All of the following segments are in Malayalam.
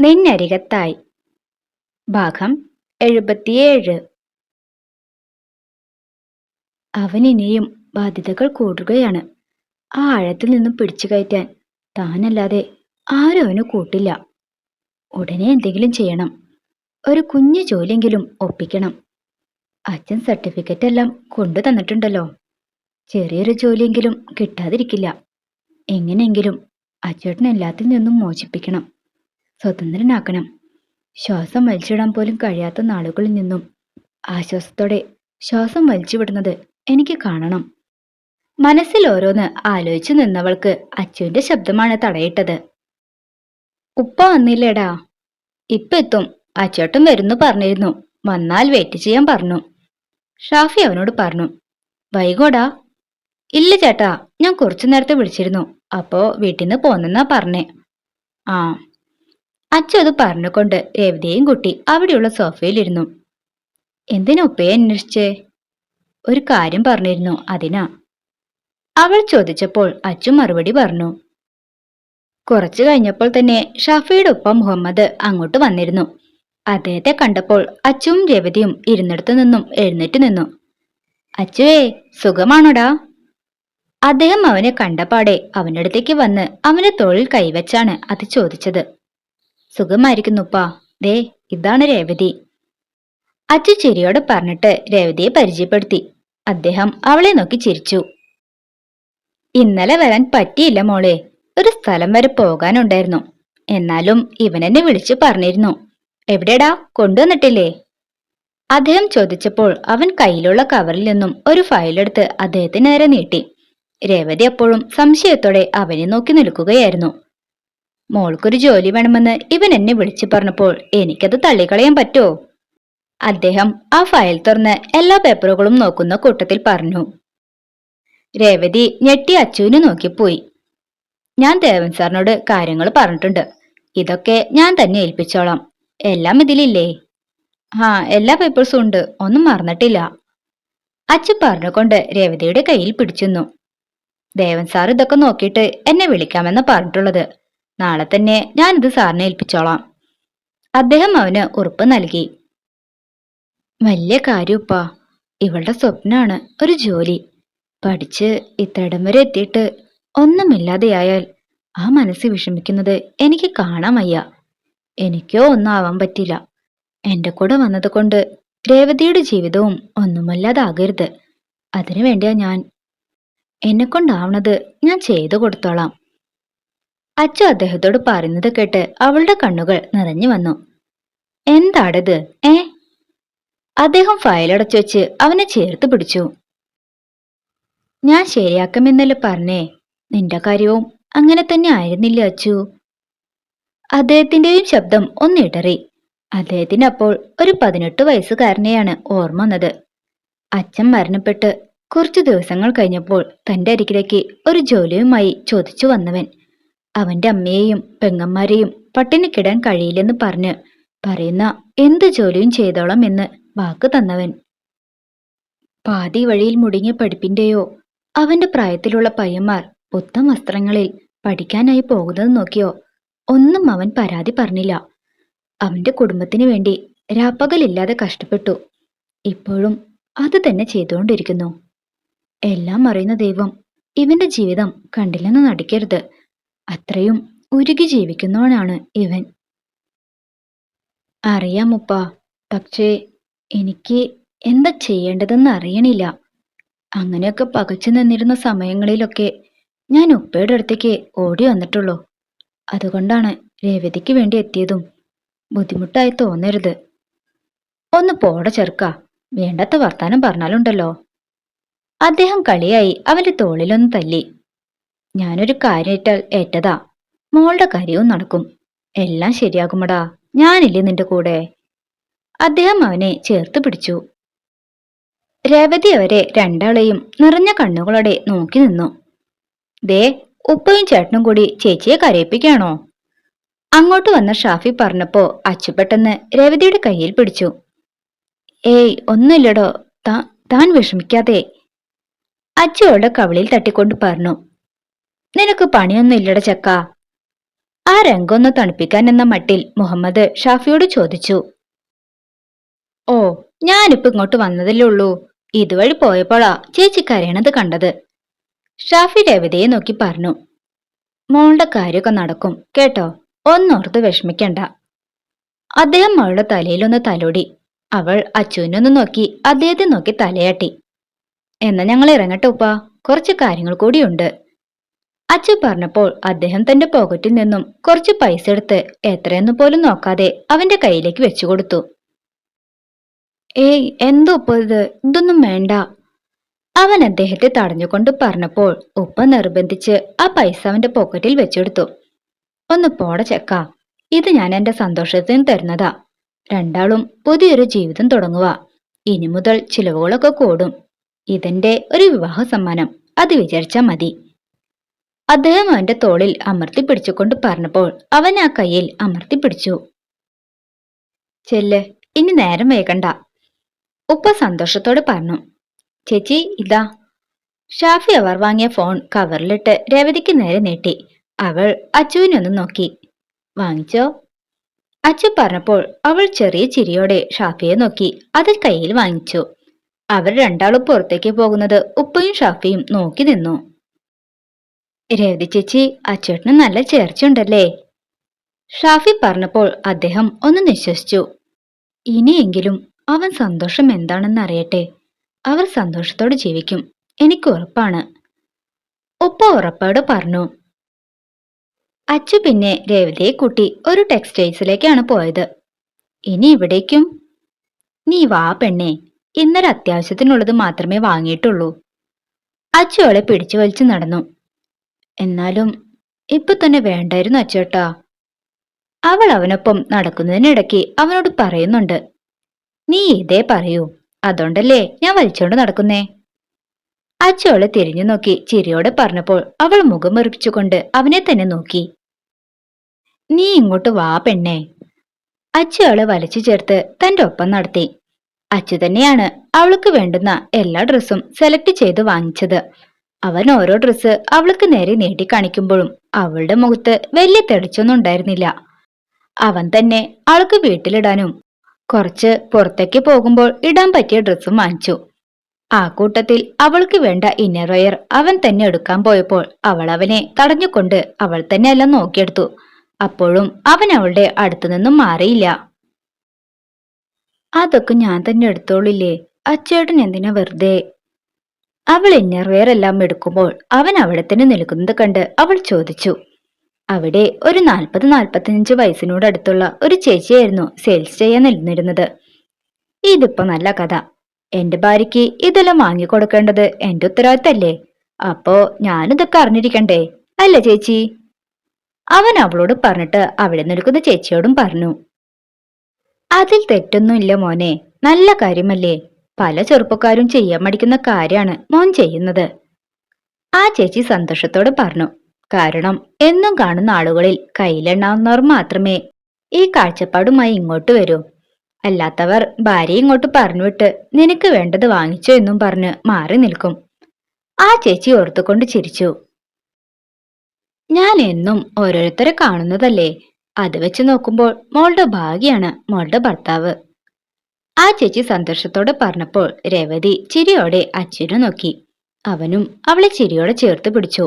നിന്നരികത്തായി ഭാഗം എഴുപത്തിയേഴ്. അവനിനിയും ബാധ്യതകൾ കൂടുകയാണ്. ആ ആഴത്തിൽ നിന്നും പിടിച്ചു കയറ്റാൻ താനല്ലാതെ ആരും അവന് കൂട്ടില്ല. ഉടനെ എന്തെങ്കിലും ചെയ്യണം. ഒരു കുഞ്ഞു ജോലിയെങ്കിലും ഒപ്പിക്കണം. അച്ഛൻ സർട്ടിഫിക്കറ്റ് എല്ലാം കൊണ്ടു തന്നിട്ടുണ്ടല്ലോ. ചെറിയൊരു ജോലിയെങ്കിലും കിട്ടാതിരിക്കില്ല. എങ്ങനെയെങ്കിലും അച്ചേട്ടൻ എല്ലാത്തിൽ നിന്നും മോചിപ്പിക്കണം. സ്വതന്ത്രനാക്കണം. ശ്വാസം വലിച്ചിടാൻ പോലും കഴിയാത്ത നാളുകളിൽ നിന്നും ആശ്വാസത്തോടെ ശ്വാസം വലിച്ചുവിടുന്നത് എനിക്ക് കാണണം. മനസ്സിൽ ഓരോന്ന് ആലോചിച്ചു നിന്നവൾക്ക് അച്ചുവിന്റെ ശബ്ദമാണ് തടയിട്ടത്. ഉപ്പ വന്നില്ലേടാ. ഇപ്പ എത്തും. അച്ചേട്ടൻ വരുന്നു പറഞ്ഞിരുന്നു. വന്നാൽ വെയിറ്റ് ചെയ്യാൻ പറഞ്ഞു. ഷാഫി അവനോട് പറഞ്ഞു. വൈകോടാ. ഇല്ല ചേട്ടാ. ഞാൻ കുറച്ചു നേരത്തെ വിളിച്ചിരുന്നു. അപ്പോ വീട്ടിൽ നിന്ന് പോന്നെന്നാ പറഞ്ഞേ. ആ. അച്ഛൻ അത് പറഞ്ഞുകൊണ്ട് രേവതിയെയും കുട്ടി അവിടെയുള്ള സോഫയിലിരുന്നു എന്തിനാ ഉപ്പയെ അന്വേഷിച്ചേ? ഒരു കാര്യം പറഞ്ഞിരുന്നു അതിനാ. അവൾ ചോദിച്ചപ്പോൾ അച്ചു മറുപടി പറഞ്ഞു. കുറച്ചു കഴിഞ്ഞപ്പോൾ തന്നെ ഷാഫിയുടെ ഒപ്പം മുഹമ്മദ് അങ്ങോട്ട് വന്നിരുന്നു. അദ്ദേഹത്തെ കണ്ടപ്പോൾ അച്ചുവും രേവതിയും ഇരുന്നിടത്തു നിന്നും എഴുന്നേറ്റ് നിന്നു. അച്ചുവേ സുഖമാണോടാ? അദ്ദേഹം അവനെ കണ്ടപാടെ അവന്റെ അടുത്തേക്ക് വന്ന് അവന്റെ തോളിൽ കൈവച്ചാണ് അത് ചോദിച്ചത്. സുഖമായിരിക്കുന്നുപ്പാ. ദേ ഇതാണ് രേവതി. അച്ചു ചിരിയോട് പറഞ്ഞിട്ട് രേവതിയെ പരിചയപ്പെടുത്തി. അദ്ദേഹം അവളെ നോക്കി ചിരിച്ചു. ഇന്നലെ വരാൻ പറ്റിയില്ല മോളെ. ഒരു സ്ഥലം വരെ പോകാനുണ്ടായിരുന്നു. എന്നാലും ഇവനെന്നെ വിളിച്ചു പറഞ്ഞിരുന്നു. എവിടെടാ? കൊണ്ടുവന്നിട്ടില്ലേ? അദ്ദേഹം ചോദിച്ചപ്പോൾ അവൻ കയ്യിലുള്ള കവറിൽ നിന്നും ഒരു ഫയലെടുത്ത് അദ്ദേഹത്തിന് നേരെ നീട്ടി. രേവതി അപ്പോഴും സംശയത്തോടെ അവനെ നോക്കി നിൽക്കുകയായിരുന്നു. മോൾക്കൊരു ജോലി വേണമെന്ന് ഇവൻ എന്നെ വിളിച്ചു പറഞ്ഞപ്പോൾ എനിക്കത് തള്ളിക്കളയാൻ പറ്റോ? അദ്ദേഹം ആ ഫയൽ തുറന്ന് എല്ലാ പേപ്പറുകളും നോക്കുന്ന കൂട്ടത്തിൽ പറഞ്ഞു. രേവതി ഞെട്ടി അച്ചുവിനെ നോക്കിപ്പോയി. ഞാൻ ദേവൻ സാറിനോട് കാര്യങ്ങൾ പറഞ്ഞിട്ടുണ്ട്. ഇതൊക്കെ ഞാൻ തന്നെ ഏൽപ്പിച്ചോളാം. എല്ലാം ഇതിലില്ലേ? ആ എല്ലാ പേപ്പേഴ്സും ഉണ്ട്. ഒന്നും മറന്നിട്ടില്ല. അച്ചു പറഞ്ഞുകൊണ്ട് രേവതിയുടെ കയ്യിൽ പിടിച്ചെന്നു ദേവൻ സാർ ഇതൊക്കെ നോക്കിയിട്ട് എന്നെ വിളിക്കാമെന്ന് പറഞ്ഞിട്ടുള്ളത്. നാളെ തന്നെ ഞാനിത് സാറിനെ ഏൽപ്പിച്ചോളാം. അദ്ദേഹം അവന് ഉറപ്പ് നൽകി. വലിയ കാര്യപ്പാ ഇവളുടെ സ്വപ്നമാണ് ഒരു ജോലി. പഠിച്ച് ഇത്രയിടം വരെ എത്തിയിട്ട് ഒന്നുമില്ലാതെയായാൽ ആ മനസ്സ് വിഷമിക്കുന്നത് എനിക്ക് കാണാൻ വയ്യ. എനിക്കോ ഒന്നും ആവാൻ പറ്റില്ല. എന്റെ കൂടെ വന്നത് കൊണ്ട് രേവതിയുടെ ജീവിതവും ഒന്നുമല്ലാതാകരുത്. അതിനു വേണ്ടിയാ ഞാൻ. എന്നെ കൊണ്ടാവണത് ഞാൻ ചെയ്തു കൊടുത്തോളാം. അച്ചു അദ്ദേഹത്തോട് പറയുന്നത് കേട്ട് അവളുടെ കണ്ണുകൾ നിറഞ്ഞു വന്നു. എന്താടത്? ഏ? അദ്ദേഹം ഫയലടച്ചു വെച്ച് അവനെ ചേർത്ത് പിടിച്ചു. ഞാൻ ശരിയാക്കാമെന്നല്ലേ പറഞ്ഞേ? നിന്റെ കാര്യവും അങ്ങനെ തന്നെ ആയിരുന്നില്ല അച്ചു? അദ്ദേഹത്തിന്റെയും ശബ്ദം ഒന്നിടറി. അദ്ദേഹത്തിന് അപ്പോൾ ഒരു പതിനെട്ട് വയസ്സുകാരനെയാണ് ഓർമ്മ വന്നത്. അച്ഛൻ മരണപ്പെട്ട് കുറച്ചു ദിവസങ്ങൾ കഴിഞ്ഞപ്പോൾ തന്റെ അരികിലേക്ക് ഒരു ജോലിയുമായി ചോദിച്ചു വന്നവൻ അവന്റെ അമ്മയെയും പെങ്ങന്മാരെയും പട്ടിണിക്കിടാൻ കഴിയില്ലെന്ന് പറഞ്ഞ് പറയുന്ന എന്ത് ജോലിയും ചെയ്തോളാം എന്ന് വാക്ക് തന്നവൻ. പാതി വഴിയിൽ മുടിങ്ങിയ പഠിപ്പിന്റെയോ അവന്റെ പ്രായത്തിലുള്ള പയ്യന്മാർ പുത്തം വസ്ത്രങ്ങളിൽ പഠിക്കാനായി പോകുന്നത് നോക്കിയോ ഒന്നും അവൻ പരാതി പറഞ്ഞില്ല. അവന്റെ കുടുംബത്തിന് വേണ്ടി രാപ്പകലില്ലാതെ കഷ്ടപ്പെട്ടു. ഇപ്പോഴും അത് തന്നെ ചെയ്തുകൊണ്ടിരിക്കുന്നു. എല്ലാം അറിയുന്ന ദൈവം ഇവന്റെ ജീവിതം കണ്ടില്ലെന്ന് നടിക്കരുത്. അത്രയും ഉരുകി ജീവിക്കുന്നവനാണ് ഇവൻ. അറിയാം ഉപ്പ പക്ഷേ എനിക്ക് എന്താ ചെയ്യേണ്ടതെന്ന് അറിയണില്ല. അങ്ങനെയൊക്കെ പകച്ചു നിന്നിരുന്ന സമയങ്ങളിലൊക്കെ ഞാൻ ഉപ്പയുടെ അടുത്തേക്ക് ഓടി വന്നിട്ടുള്ളൂ. അതുകൊണ്ടാണ് രേവതിക്ക് വേണ്ടി എത്തിയതും ബുദ്ധിമുട്ടായി തോന്നരുത്. ഒന്ന് പോട ചെറുക്ക വേണ്ടാത്ത വർത്താനം പറഞ്ഞാലുണ്ടല്ലോ. അദ്ദേഹം കളിയായി അവന്റെ തോളിലൊന്ന് തല്ലി. ഞാനൊരു കാര്യേറ്റാൽ ഏറ്റതാ. മോളുടെ കാര്യവും നടക്കും. എല്ലാം ശരിയാകുമടാ. ഞാനില്ലേ നിന്റെ കൂടെ? അദ്ദേഹം അവനെ ചേർത്ത് പിടിച്ചു. രേവതി അവരെ രണ്ടാളെയും നിറഞ്ഞ കണ്ണുകളോടെ നോക്കി നിന്നു. ദേ ഉപ്പയും ചേട്ടനും കൂടി ചേച്ചിയെ കരയിപ്പിക്കാണോ അങ്ങോട്ട് വന്ന ഷാഫി പറഞ്ഞപ്പോ അച്ചുപെട്ടെന്ന് രേവതിയുടെ കയ്യിൽ പിടിച്ചു. ഏയ് ഒന്നുമില്ലടോ. താൻ വിഷമിക്കാതെ. അച്ചു അവളുടെ കവിളിൽ തട്ടിക്കൊണ്ട് പറഞ്ഞു. നിനക്ക് പണിയൊന്നും ഇല്ലട ചക്ക. ആ രംഗൊന്ന് തണുപ്പിക്കാൻ എന്ന മട്ടിൽ മുഹമ്മദ് ഷാഫിയോട് ചോദിച്ചു. ഓ ഞാനിപ്പോ ഇങ്ങോട്ട് വന്നതല്ലേ ഉള്ളൂ. ഇതുവഴി പോയപ്പോഴാ ചേച്ചി കരയണത് കണ്ടത്. ഷാഫി രവിതയെ നോക്കി പറഞ്ഞു. മോളുടെ കാര്യമൊക്കെ നടക്കും കേട്ടോ? ഒന്നോർത്ത് വിഷമിക്കണ്ട. അദ്ദേഹം അവളുടെ തലയിലൊന്ന് തലോടി. അവൾ അച്ചുവിനൊന്ന് നോക്കി അദ്ദേഹത്തെ നോക്കി തലയാട്ടി. എന്നാ ഞങ്ങൾ ഇറങ്ങട്ടെ ഉപ്പ. കുറച്ച് കാര്യങ്ങൾ കൂടിയുണ്ട്. അച്ചു പറഞ്ഞപ്പോൾ അദ്ദേഹം തന്റെ പോക്കറ്റിൽ നിന്നും കുറച്ച് പൈസ എടുത്ത് എത്രയെന്ന് പോലും നോക്കാതെ അവന്റെ കയ്യിലേക്ക് വെച്ചു കൊടുത്തു. ഏയ് എന്തോ ഉപ്പ ഇത്? ഇതൊന്നും വേണ്ട. അവൻ അദ്ദേഹത്തെ തടഞ്ഞുകൊണ്ട് പറഞ്ഞപ്പോൾ ഉപ്പ നിർബന്ധിച്ച് ആ പൈസ അവന്റെ പോക്കറ്റിൽ വെച്ചെടുത്തു. ഒന്ന് പോട ചെക്ക. ഇത് ഞാൻ എന്റെ സന്തോഷത്തിന് തരുന്നതാ. രണ്ടാളും പുതിയൊരു ജീവിതം തുടങ്ങുക ഇനി മുതൽ ചിലവുകളൊക്കെ കൂടും. ഇതെന്റെ ഒരു വിവാഹ സമ്മാനം. അത് വിചാരിച്ചാ മതി. അദ്ദേഹം അവന്റെ തോളിൽ അമർത്തി പിടിച്ചുകൊണ്ട് പറഞ്ഞപ്പോൾ അവൻ ആ കയ്യിൽ അമർത്തി പിടിച്ചു. ചെല്ല് ഇനി നേരം വേകണ്ട. ഉപ്പ സന്തോഷത്തോടെ പറഞ്ഞു. ചേച്ചി ഇതാ. ഷാഫി അവർ വാങ്ങിയ ഫോൺ കവറിലിട്ട് രേവതിക്ക് നേരെ നീട്ടി. അവൾ അച്ചുവിനൊന്ന് നോക്കി. വാങ്ങിച്ചോ? അച്ചു പറഞ്ഞപ്പോൾ അവൾ ചെറിയ ചിരിയോടെ ഷാഫിയെ നോക്കി. അത് കയ്യിൽ വാങ്ങിച്ചു. അവർ രണ്ടാളും പുറത്തേക്ക് പോകുന്നത് ഉപ്പയും ഷാഫിയും നോക്കി നിന്നു. രേവതി ചേച്ചി അച്ചേട്ടന് നല്ല ചേർച്ചയുണ്ടല്ലേ ഷാഫി പറഞ്ഞപ്പോൾ അദ്ദേഹം ഒന്ന് നിശ്വസിച്ചു. ഇനിയെങ്കിലും അവൻ സന്തോഷം എന്താണെന്ന് അറിയട്ടെ. അവർ സന്തോഷത്തോടെ ജീവിക്കും. എനിക്ക് ഉറപ്പാണ്. ഉപ്പ ഉറപ്പോടെ പറഞ്ഞു. അച്ചു പിന്നെ രേവതിയെ കൂട്ടി ഒരു ടെക്സ്റ്റൈൽസിലേക്കാണ് പോയത്. ഇനി ഇവിടേക്കും നീ വാ പെണ്ണേ. ഇന്നലെ അത്യാവശ്യത്തിനുള്ളത് മാത്രമേ വാങ്ങിയിട്ടുള്ളൂ. അച്ചു അവളെ പിടിച്ചു വലിച്ചു നടന്നു. എന്നാലും ഇപ്പൊ തന്നെ വേണ്ടായിരുന്നു അച്ചേട്ടാ. അവൾ അവനൊപ്പം നടക്കുന്നതിനിടയ്ക്ക് അവനോട് പറയുന്നുണ്ട് നീ ഇതേ പറയൂ അതുകൊണ്ടല്ലേ ഞാൻ വലിച്ചോണ്ട് നടക്കുന്നേ? അച്ചോളെ തിരിഞ്ഞു നോക്കി ചിരിയോടെ പറഞ്ഞപ്പോൾ അവൾ മുഖം മുറിപ്പിച്ചുകൊണ്ട് അവനെ തന്നെ നോക്കി. നീ ഇങ്ങോട്ട് വാ പെണ്ണേ. അച്ചയോളെ വലിച്ചു ചേർത്ത് തന്റെ ഒപ്പം നടത്തി. അച്ചു തന്നെയാണ് അവൾക്ക് വേണ്ടുന്ന എല്ലാ ഡ്രസ്സും സെലക്ട് ചെയ്ത് വാങ്ങിച്ചത്. അവൻ ഓരോ ഡ്രസ്സ് അവൾക്ക് നേരെ നീട്ടി കാണിക്കുമ്പോഴും അവളുടെ മുഖത്ത് വലിയ തെളിച്ചൊന്നും ഉണ്ടായിരുന്നില്ല. അവൻ തന്നെ അവൾക്ക് വീട്ടിലിടാനും കുറച്ച് പുറത്തേക്ക് പോകുമ്പോൾ ഇടാൻ പറ്റിയ ഡ്രസ്സും വാങ്ങിച്ചു. ആ കൂട്ടത്തിൽ അവൾക്ക് വേണ്ട ഇന്നർവെയർ അവൻ തന്നെ എടുക്കാൻ പോയപ്പോൾ അവൾ അവനെ തടഞ്ഞുകൊണ്ട് അവൾ തന്നെ എല്ലാം നോക്കിയെടുത്തു. അപ്പോഴും അവൻ അവളുടെ അടുത്തു നിന്നും മാറിയില്ല. അതൊക്കെ ഞാൻ തന്നെ എടുത്തോളില്ലേ? അച്ചേട്ടൻ എന്തിനാ വെറുതെ അവൾ ഇന്നർവെയർ എല്ലാം എടുക്കുമ്പോൾ അവൻ അവിടെ തന്നെ നിൽക്കുന്നത് കണ്ട് അവൾ ചോദിച്ചു. അവിടെ ഒരു നാൽപ്പത് നാൽപ്പത്തിയഞ്ച് വയസ്സിനോടടുത്തുള്ള ഒരു ചേച്ചിയായിരുന്നു സെയിൽസ് ചെയ്യാൻ നിന്നിരുന്നത്. ഇതിപ്പോ നല്ല കഥ. എന്റെ ഭാര്യയ്ക്ക് ഇതെല്ലാം വാങ്ങിക്കൊടുക്കേണ്ടത് എന്റെ ഉത്തരവാദിത്തല്ലേ? അപ്പോ ഞാനിതൊക്കെ അറിഞ്ഞിരിക്കണ്ടേ? അല്ല ചേച്ചി. അവൻ അവളോട് പറഞ്ഞിട്ട് അവിടെ നിൽക്കുന്ന ചേച്ചിയോടും പറഞ്ഞു. അതിൽ തെറ്റൊന്നുമില്ല മോനെ. നല്ല കാര്യമല്ലേ? പല ചെറുപ്പക്കാരും ചെയ്യാൻ മടിക്കുന്ന കാര്യമാണ് മോൻ ചെയ്യുന്നത്. ആ ചേച്ചി സന്തോഷത്തോടെ പറഞ്ഞു കാരണം എന്നും കാണുന്ന ആളുകളിൽ കയ്യിലെണ്ണാവുന്നവർ മാത്രമേ ഈ കാഴ്ചപ്പാടുമായി ഇങ്ങോട്ട് വരൂ. അല്ലാത്തവർ ഭാര്യ ഇങ്ങോട്ട് പറഞ്ഞുവിട്ട് നിനക്ക് വേണ്ടത് വാങ്ങിച്ചോ എന്നും പറഞ്ഞ് മാറി നിൽക്കും. ആ ചേച്ചി ഓർത്തുകൊണ്ട് ചിരിച്ചു. ഞാൻ എന്നും ഓരോരുത്തരെ കാണുന്നതല്ലേ? അത് വെച്ച് നോക്കുമ്പോൾ മോളുടെ ഭാഗ്യാണ് മോളുടെ ഭർത്താവ്. ആ ചേച്ചി സന്തോഷത്തോടെ പറഞ്ഞപ്പോൾ രേവതി ചിരിയോടെ അച്ഛനെ നോക്കി. അവനും അവളെ ചിരിയോടെ ചേർത്ത് പിടിച്ചു.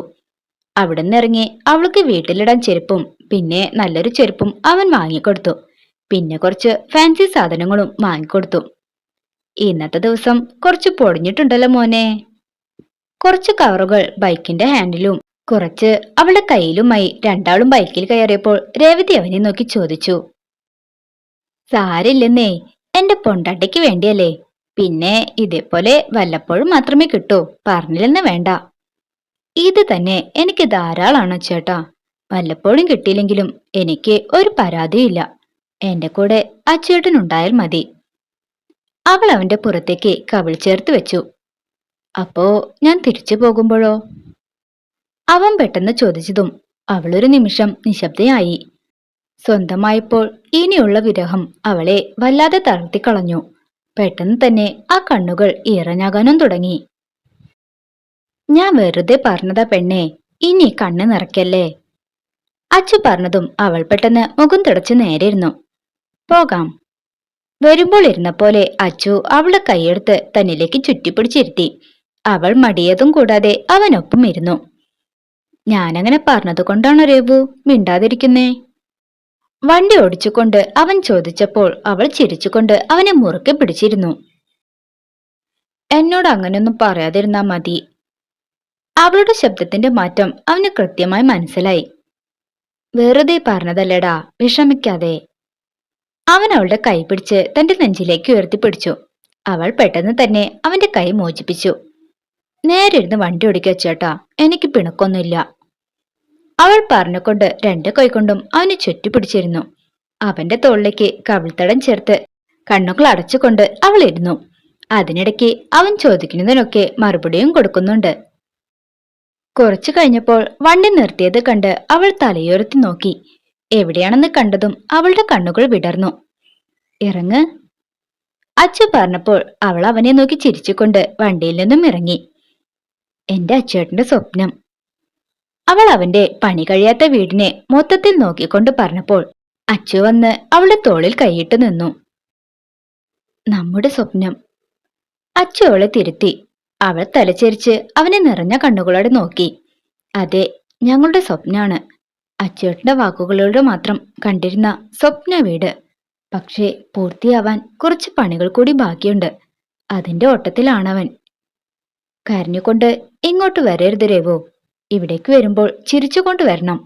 അവിടുന്ന് ഇറങ്ങി അവൾക്ക് വീട്ടിലിടാൻ ചെരുപ്പും പിന്നെ നല്ലൊരു ചെരുപ്പും അവൻ വാങ്ങിക്കൊടുത്തു. പിന്നെ കുറച്ച് ഫാൻസി സാധനങ്ങളും വാങ്ങിക്കൊടുത്തു. ഇന്നത്തെ ദിവസം കുറച്ച് പൊടിഞ്ഞിട്ടുണ്ടല്ലോ മോനെ. കുറച്ച് കവറുകൾ ബൈക്കിന്റെ ഹാൻഡിലും കുറച്ച് അവളുടെ കയ്യിലുമായി രണ്ടാളും ബൈക്കിൽ കയറിയപ്പോൾ രേവതി അവനെ നോക്കി ചോദിച്ചു. സാരില്ലെന്നേ എന്റെ പൊണ്ടാട്ടിക്ക് വേണ്ടിയല്ലേ? പിന്നെ ഇതേപോലെ വല്ലപ്പോഴും മാത്രമേ കിട്ടൂ. പറഞ്ഞില്ലെന്ന് വേണ്ട. ഇത് തന്നെ എനിക്ക് ധാരാളാണ് ചേട്ടാ. വല്ലപ്പോഴും കിട്ടിയില്ലെങ്കിലും എനിക്ക് ഒരു പരാതിയില്ല. എന്റെ കൂടെ അച്ചേട്ടനുണ്ടായാൽ മതി. അവൾ അവന്റെ പുറത്തേക്ക് കവിൾ ചേർത്ത് വെച്ചു. അപ്പോ ഞാൻ തിരിച്ചു പോകുമ്പോഴോ? അവൻ പെട്ടെന്ന് ചോദിച്ചതും അവളൊരു നിമിഷം നിശബ്ദയായി. സ്വന്തമായപ്പോൾ ഇനിയുള്ള വിരഹം അവളെ വല്ലാതെ തളർത്തിക്കളഞ്ഞു. പെട്ടെന്ന് തന്നെ ആ കണ്ണുകൾ ഈറഞ്ഞാകാനും തുടങ്ങി. ഞാൻ വെറുതെ പറഞ്ഞതാ പെണ്ണെ ഇനി കണ്ണ് നിറയ്ക്കല്ലേ? അച്ചു പറഞ്ഞതും അവൾ പെട്ടെന്ന് മുഖം തുടച്ച് നേരെയിരുന്നു പോകാം. വരുമ്പോൾ ഇരുന്ന പോലെ അച്ചു അവളെ കൈയെടുത്ത് തന്നിലേക്ക് ചുറ്റിപ്പിടിച്ചിരുത്തി. അവൾ മടിയതും കൂടാതെ അവനൊപ്പം ഇരുന്നു. ഞാനങ്ങനെ പറഞ്ഞതുകൊണ്ടാണ് രേവു മിണ്ടാതിരിക്കുന്നേ? വണ്ടി ഓടിച്ചുകൊണ്ട് അവൻ ചോദിച്ചപ്പോൾ അവൾ ചിരിച്ചുകൊണ്ട് അവനെ മുറുക്കെ പിടിച്ചിരുന്നു. എന്നോട് അങ്ങനെയൊന്നും പറയാതിരുന്നാ മതി. അവളുടെ ശബ്ദത്തിന്റെ മാറ്റം അവന് കൃത്യമായി മനസ്സിലായി. വെറുതെ പറഞ്ഞതല്ലേടാ വിഷമിക്കാതെ. അവൻ അവളുടെ കൈ പിടിച്ച് തന്റെ നെഞ്ചിലേക്ക് ഉയർത്തിപ്പിടിച്ചു അവൾ പെട്ടെന്ന് തന്നെ അവന്റെ കൈ മോചിപ്പിച്ചു. നേരെ ഇരുന്ന് വണ്ടി ഓടിക്കുക ചേട്ടാ എനിക്ക് പിണക്കൊന്നുമില്ല. അവൾ പറഞ്ഞുകൊണ്ട് രണ്ട് കൈകൊണ്ടും അവനെ ചുറ്റിപ്പിടിച്ചിരുന്നു. അവന്റെ തോളിലേക്ക് കവിൾത്തടം ചേർത്ത് കണ്ണുകൾ അടച്ചുകൊണ്ട് അവൾ ഇരുന്നു. അതിനിടയ്ക്ക് അവൻ ചോദിക്കുന്നതിനൊക്കെ മറുപടിയും കൊടുക്കുന്നുണ്ട്. കുറച്ചു കഴിഞ്ഞപ്പോൾ വണ്ടി നിർത്തിയത് കണ്ട് അവൾ തലയുയർത്തി നോക്കി. എവിടെയാണെന്ന് കണ്ടതും അവളുടെ കണ്ണുകൾ വിടർന്നു. ഇറങ്ങ്. അച്ചു പറഞ്ഞപ്പോൾ അവൾ അവനെ നോക്കി ചിരിച്ചുകൊണ്ട് വണ്ടിയിൽ നിന്നും ഇറങ്ങി. എന്റെ അച്ചേട്ടന്റെ സ്വപ്നം. അവൾ അവന്റെ പണി കഴിയാത്ത വീടിനെ മൊത്തത്തിൽ നോക്കിക്കൊണ്ട് പറഞ്ഞപ്പോൾ അച്ചു വന്ന് അവളുടെ തോളിൽ കൈയിട്ട് നിന്നു. നമ്മുടെ സ്വപ്നം. അച്ചു അവളെ തിരുത്തി. അവൾ തലചരിച്ച് അവനെ നിറഞ്ഞ കണ്ണുകളോടെ നോക്കി. അതെ ഞങ്ങളുടെ സ്വപ്നാണ്. അച്ചേട്ടന്റെ വാക്കുകളിലൂടെ മാത്രം കണ്ടിരുന്ന സ്വപ്ന വീട്. പക്ഷേ പൂർത്തിയാവാൻ കുറച്ച് പണികൾ കൂടി ബാക്കിയുണ്ട്. അതിന്റെ ഓട്ടത്തിലാണവൻ. കരഞ്ഞുകൊണ്ട് ഇങ്ങോട്ട് വരരുത് രേവു ഇവിടേക്ക് വരുമ്പോൾ ചിരിച്ചുകൊണ്ട് വരണം.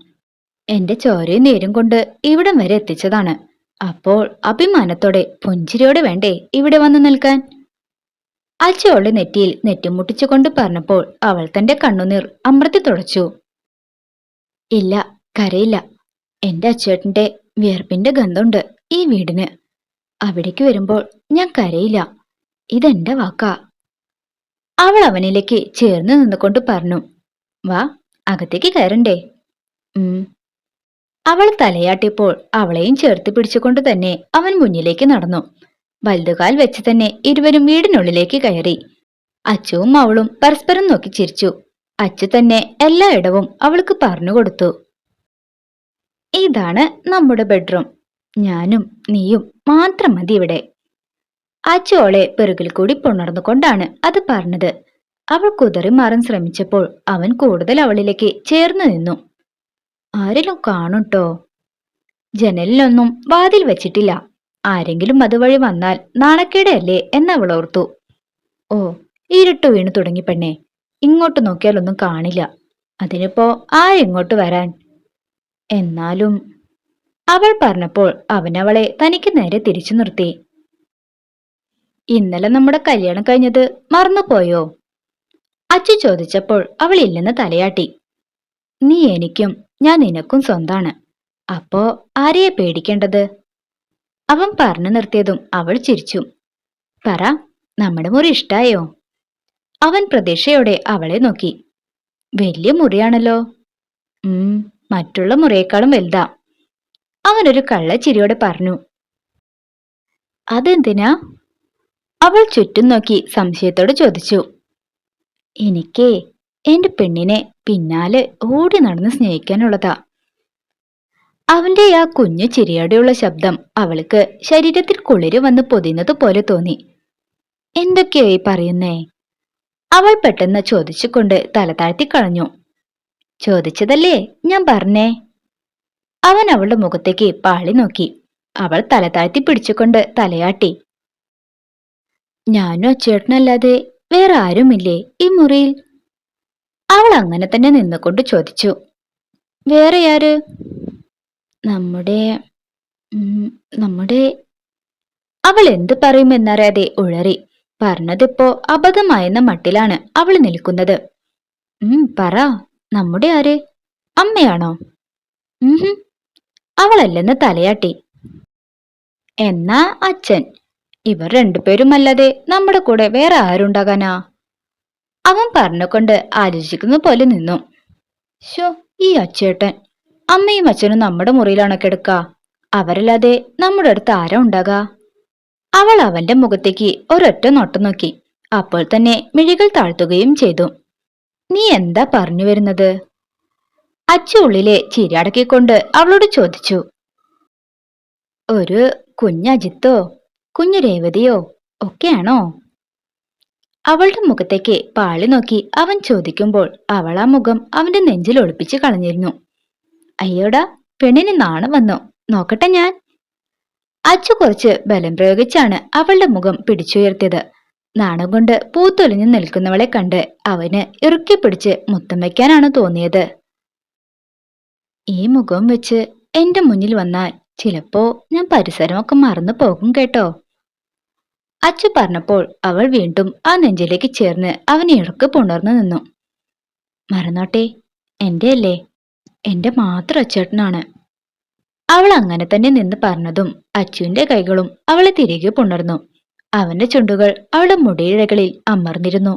എന്റെ ചോരയും നേരും കൊണ്ട് ഇവിടം വരെ എത്തിച്ചതാണ്. അപ്പോൾ അഭിമാനത്തോടെ പുഞ്ചിരിയോടെ വേണ്ടേ ഇവിടെ വന്നു നിൽക്കാൻ? അച്ചോളുടെ നെറ്റിയിൽ നെറ്റിമുട്ടിച്ചുകൊണ്ട് പറഞ്ഞപ്പോൾ അവൾ തന്റെ കണ്ണുനീർ അമൃത്തി തുടച്ചു. ഇല്ല കരയില്ല. എന്റെ അച്ചേട്ടന്റെ വിയർപ്പിന്റെ ഗന്ധമുണ്ട് ഈ വീടിന്. അവിടേക്ക് വരുമ്പോൾ ഞാൻ കരയില്ല. ഇതെന്റെ വാക്കാ. അവൾ അവനിലേക്ക് ചേർന്ന് നിന്നുകൊണ്ട് പറഞ്ഞു. വാ അകത്തേക്ക് കയറണ്ടേ. അവൾ തലയാട്ടിയപ്പോൾ അവളെയും ചേർത്ത് പിടിച്ചുകൊണ്ട് തന്നെ അവൻ മുന്നിലേക്ക് നടന്നു. വലുതുകാൽ വെച്ച് തന്നെ ഇരുവരും വീടിനുള്ളിലേക്ക് കയറി. അച്ചുവും അവളും പരസ്പരം നോക്കി ചിരിച്ചു. അച്ചു തന്നെ എല്ലാ ഇടവും അവൾക്ക് പറഞ്ഞു കൊടുത്തു. ഇതാണ് നമ്മുടെ ബെഡ്റൂം. ഞാനും നീയും മാത്രം മതി ഇവിടെ. അച്ചു അവളെ പിറകിൽ കൂടി പുണർന്നുകൊണ്ടാണ് അത് പറഞ്ഞത്. അവൾ കുതറി മാറാൻ ശ്രമിച്ചപ്പോൾ അവൻ കൂടുതൽ അവളിലേക്ക് ചേർന്നു നിന്നു. ആരെങ്കിലും കാണുട്ടോ? ജനലിലൊന്നും വാതിൽ വച്ചിട്ടില്ല. ആരെങ്കിലും അതുവഴി വന്നാൽ നാണക്കേടല്ലേ? എന്നവൾ ഓർത്തു. ഓ ഇരുട്ട് വീണു തുടങ്ങി പെണ്ണേ. ഇങ്ങോട്ട് നോക്കിയാലൊന്നും കാണില്ല. അതിനിപ്പോ ആരെങ്ങോട്ട് വരാൻ? എന്നാലും അവൾ പറഞ്ഞപ്പോൾ അവനവളെ തനിക്ക് നേരെ തിരിച്ചു നിർത്തി. ഇന്നലെ നമ്മുടെ കല്യാണം കഴിഞ്ഞത് മറന്നുപോയോ? അച്ചു ചോദിച്ചപ്പോൾ അവൾ ഇല്ലെന്ന് തലയാട്ടി. നീ എനിക്കും ഞാൻ നിനക്കും സ്വന്താണ്. അപ്പോ ആരെയെ പേടിക്കേണ്ടത്? അവൻ പറഞ്ഞു നിർത്തിയതും അവൾ ചിരിച്ചു. പറ നമ്മുടെ മുറി ഇഷ്ടായോ? അവൻ പ്രതീക്ഷയോടെ അവളെ നോക്കി. വലിയ മുറിയാണല്ലോ. ഉം മറ്റുള്ള മുറിയേക്കാളും വലുതാ. അവനൊരു കള്ളച്ചിരിയോടെ പറഞ്ഞു. അതെന്തിനാ? അവൾ ചുറ്റും നോക്കി സംശയത്തോട് ചോദിച്ചു. എനിക്കേ എന്റെ പെണ്ണിനെ പിന്നാലെ ഓടി നടന്ന് സ്നേഹിക്കാനുള്ളതാ. അവന്റെ ആ കുഞ്ഞു ചിരിയോടെയുള്ള ശബ്ദം അവൾക്ക് ശരീരത്തിൽ കുളിര് വന്ന് പൊതിയുന്നത് പോലെ തോന്നി. എന്തൊക്കെയായി പറയുന്നേ? അവൾ പെട്ടെന്ന് ചോദിച്ചുകൊണ്ട് തല താഴ്ത്തി കളഞ്ഞു. ചോദിച്ചതല്ലേ ഞാൻ പറഞ്ഞേ? അവൻ അവളുടെ മുഖത്തേക്ക് പാളി നോക്കി. അവൾ തല താഴ്ത്തി പിടിച്ചുകൊണ്ട് തലയാട്ടി. ഞാനും അച്ചേട്ടനല്ലാതെ വേറെ ആരുമില്ലേ ഈ മുറിയിൽ? അവൾ അങ്ങനെ തന്നെ നിന്നുകൊണ്ട് ചോദിച്ചു. വേറെ ആര്? നമ്മുടെ നമ്മുടെ. അവൾ എന്ത് പറയുമെന്നറിയാതെ ഉഴറി. പറഞ്ഞതിപ്പോ അബദ്ധമായെന്ന മട്ടിലാണ് അവൾ നിൽക്കുന്നത്. ഉം പറ നമ്മുടെ ആര്? അമ്മയാണോ? ഉം. അവളല്ലെന്ന് തലയാട്ടി. എന്നാ അച്ഛൻ? ഇവർ രണ്ടുപേരുമല്ലാതെ നമ്മുടെ കൂടെ വേറെ ആരുണ്ടാകാനാ? അവൻ പറഞ്ഞുകൊണ്ട് ആലോചിക്കുന്ന പോലെ നിന്നു. ഷോ ഈ അച്ചേട്ടൻ. അമ്മയും അച്ഛനും നമ്മുടെ മുറിയിലാണ് കിടക്ക? അവരല്ലാതെ നമ്മുടെ അടുത്ത് ആരാ ഉണ്ടാകാ? അവൾ അവന്റെ മുഖത്തേക്ക് ഒരൊറ്റ നോട്ടം നോക്കി. അപ്പോൾ തന്നെ മിഴികൾ താഴ്ത്തുകയും ചെയ്തു. നീ എന്താ പറഞ്ഞു വരുന്നത്? അച്ഛ ഉള്ളിലെ ചിരിയടക്കിക്കൊണ്ട് അവളോട് ചോദിച്ചു. ഒരു കുഞ്ഞജിത്തോ? കുഞ്ഞു രേവതിയോ? ഒക്കെയാണോ? അവളുടെ മുഖത്തേക്ക് പാളി നോക്കി അവൻ ചോദിക്കുമ്പോൾ അവൾ ആ മുഖം അവന്റെ നെഞ്ചിൽ ഒളിപ്പിച്ച് കളഞ്ഞിരുന്നു. അയ്യോടാ പെണ്ണിന് നാണം വന്നു. നോക്കട്ടെ ഞാൻ. അച്ചു കുറച്ച് ബലം പ്രയോഗിച്ചാണ് അവളുടെ മുഖം പിടിച്ചുയർത്തിയത്. നാണം കൊണ്ട് പൂത്തൊലിഞ്ഞു നിൽക്കുന്നവളെ കണ്ട് അവന് ഇറുക്കി പിടിച്ച് മുത്തം വയ്ക്കാനാണ് തോന്നിയത്. ഈ മുഖം വെച്ച് എന്റെ മുന്നിൽ വന്നാൽ ചിലപ്പോ ഞാൻ പരിസരമൊക്കെ മറന്നു പോകും കേട്ടോ. അച്ചു പറഞ്ഞപ്പോൾ അവൾ വീണ്ടും ആ നെഞ്ചിലേക്ക് ചേർന്ന് അവനെ ഇടയ്ക്ക് പുണർന്നു നിന്നു. മറന്നോട്ടെ എന്റെ അല്ലേ എന്റെ മാത്രം അച്ചേട്ടനാണ്. അവൾ അങ്ങനെ തന്നെ നിന്ന് പറഞ്ഞതും അച്ചുവിന്റെ കൈകളും അവളെ തിരികെ പുണർന്നു. അവന്റെ ചുണ്ടുകൾ അവളുടെ മുടിയിഴകളിൽ അമർന്നിരുന്നു.